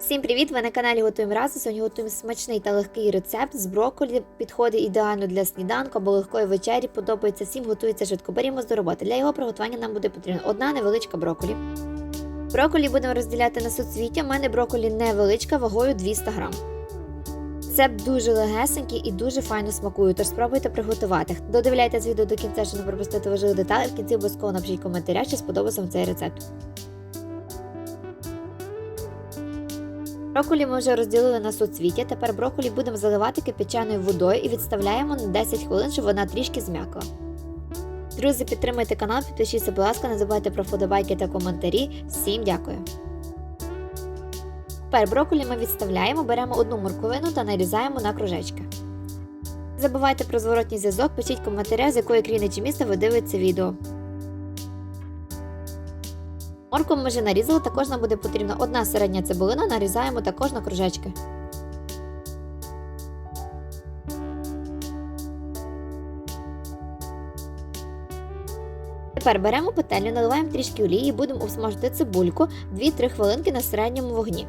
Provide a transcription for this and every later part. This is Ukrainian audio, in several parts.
Всім привіт! Ви на каналі Готуємо разом. Сьогодні готуємо смачний та легкий рецепт з брокколі. Підходить ідеально для сніданку або легкої вечері. Подобається всім, готується швидко. Берімо до роботи. Для його приготування нам буде потрібна одна невеличка брокколі. Брокколі будемо розділяти на суцвіття. У мене брокколі невеличка, вагою 200 грам. Це дуже легесенький і дуже файно смакує, тож спробуйте приготувати. Додивляйтесь відео до кінця, щоб не пропустити важливі деталі. В кінці обов'язково напишіть коментаря, чи сподобався вам цей рецепт. Брокколі ми вже розділили на суцвіття. Тепер брокколі будемо заливати кипячаною водою і відставляємо на 10 хвилин, щоб вона трішки зм'якла. Друзі, підтримуйте канал, підпишіться, будь ласка, не забувайте про вподобайки та коментарі. Всім дякую! Тепер брокколі ми відставляємо, беремо одну морковину та нарізаємо на кружечки. Не забувайте про зворотній зв'язок, пишіть коментаря, з якої країни чи міста ви дивитеся відео. Моркву ми вже нарізали, також нам буде потрібна одна середня цибулина, нарізаємо також на кружечки. Тепер беремо петельню, наливаємо трішки олії і будемо обсмажити цибульку 2-3 хвилинки на середньому вогні.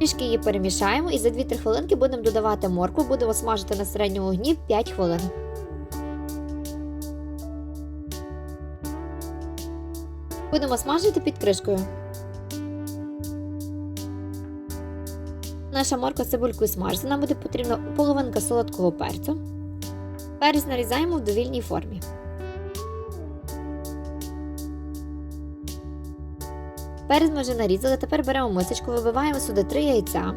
Трішки її перемішаємо і за 2-3 хвилинки будемо додавати моркву, будемо смажити на середньому вогні 5 хвилин. Будемо смажити під кришкою. Наша морква цибулькою смажиться, нам буде потрібна половинка солодкого перцю. Перець нарізаємо в довільній формі. Перець ми вже нарізали, тепер беремо мисочку, вибиваємо сюди 3 яйця.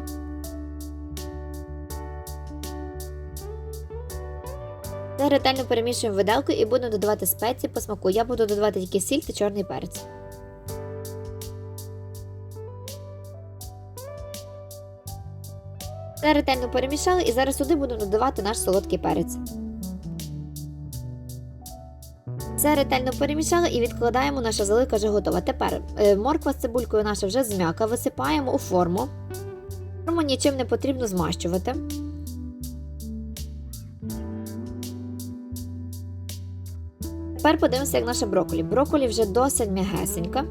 Це ретельно перемішуємо виделкою і будемо додавати спеції по смаку. Я буду додавати тільки сіль та чорний перець. Це ретельно перемішали і зараз сюди будемо додавати наш солодкий перець. Все ретельно перемішали і відкладаємо, наша заливка вже готова. Тепер е, морква з цибулькою наша вже зм'яка, висипаємо у форму. Форму нічим не потрібно змащувати. Тепер подивимося, як наша брокколі. Брокколі вже досить м'ягесенька.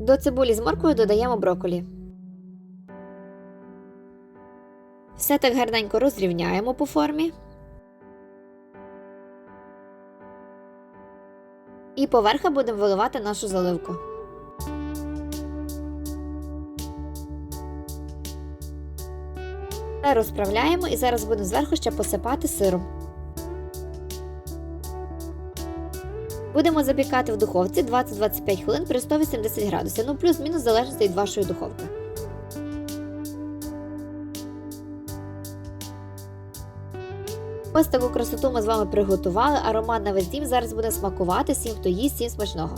До цибулі з морквою додаємо брокколі. Все так гарненько розрівняємо по формі. І поверха будемо виливати нашу заливку. Все розправляємо і зараз будемо зверху ще посипати сиром. Будемо запікати в духовці 20-25 хвилин при 180 градусів, ну плюс-мінус залежить від вашої духовки. Ось таку красоту ми з вами приготували. Аромат на весь дім зараз буде смакувати всім, хто їсть, всім смачного.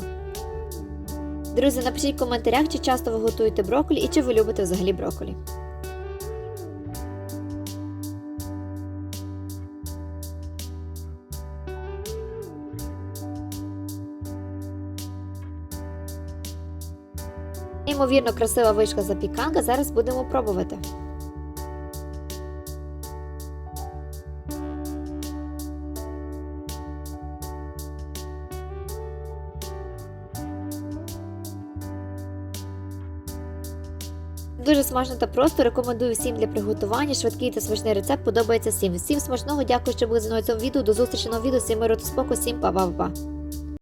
Друзі, напишіть в коментарях, чи часто ви готуєте брокколі і чи ви любите взагалі брокколі. Неймовірно красива вишка запіканка. Зараз будемо пробувати. Дуже смачно та просто рекомендую всім для приготування. Швидкий та смачний рецепт подобається всім. Всім смачного, дякую, що були зі мною в цьому відео. До зустрічі на відео. Всім миру та спокою, всім па-па-па.